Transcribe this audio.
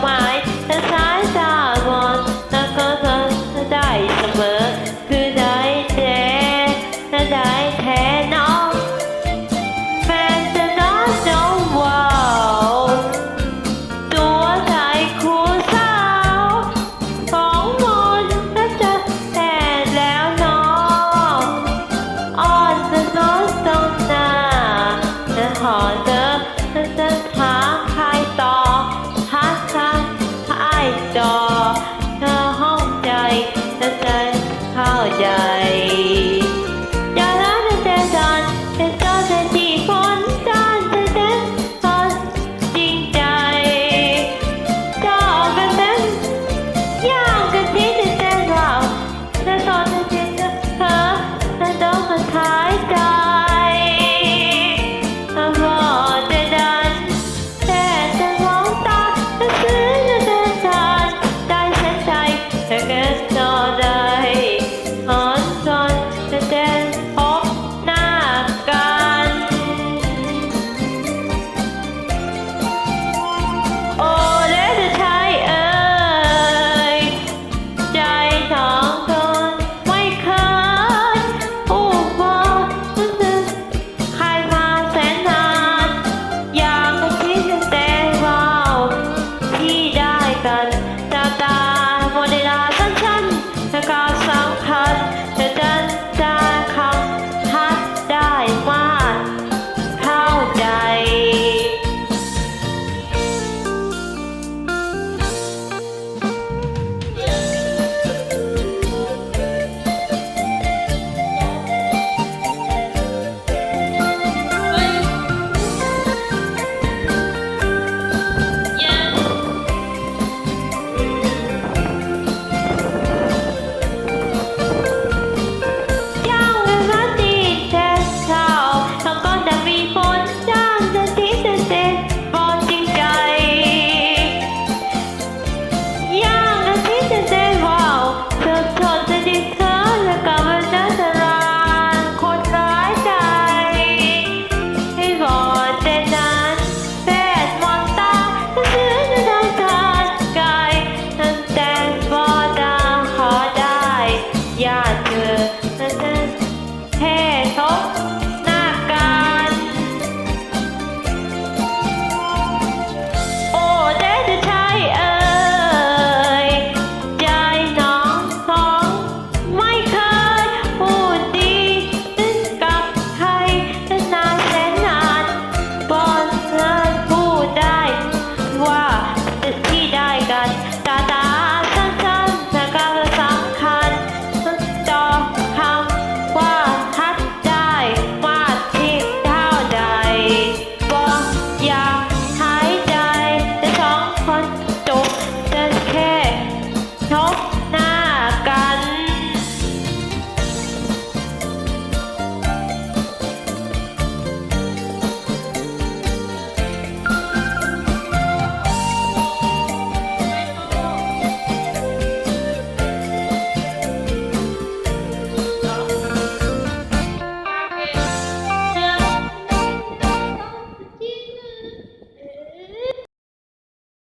ไม้แต่สายตามอนแล้วก็จะได้เสมอ คือได้แท้ได้แท้น้องแฟนจะน้องน้องว้าวตัวใจคู่สาวของมนก็จะแต่แล้วน้องอ้อนจะน้องต้องหน้าจะหอมจะ ใจ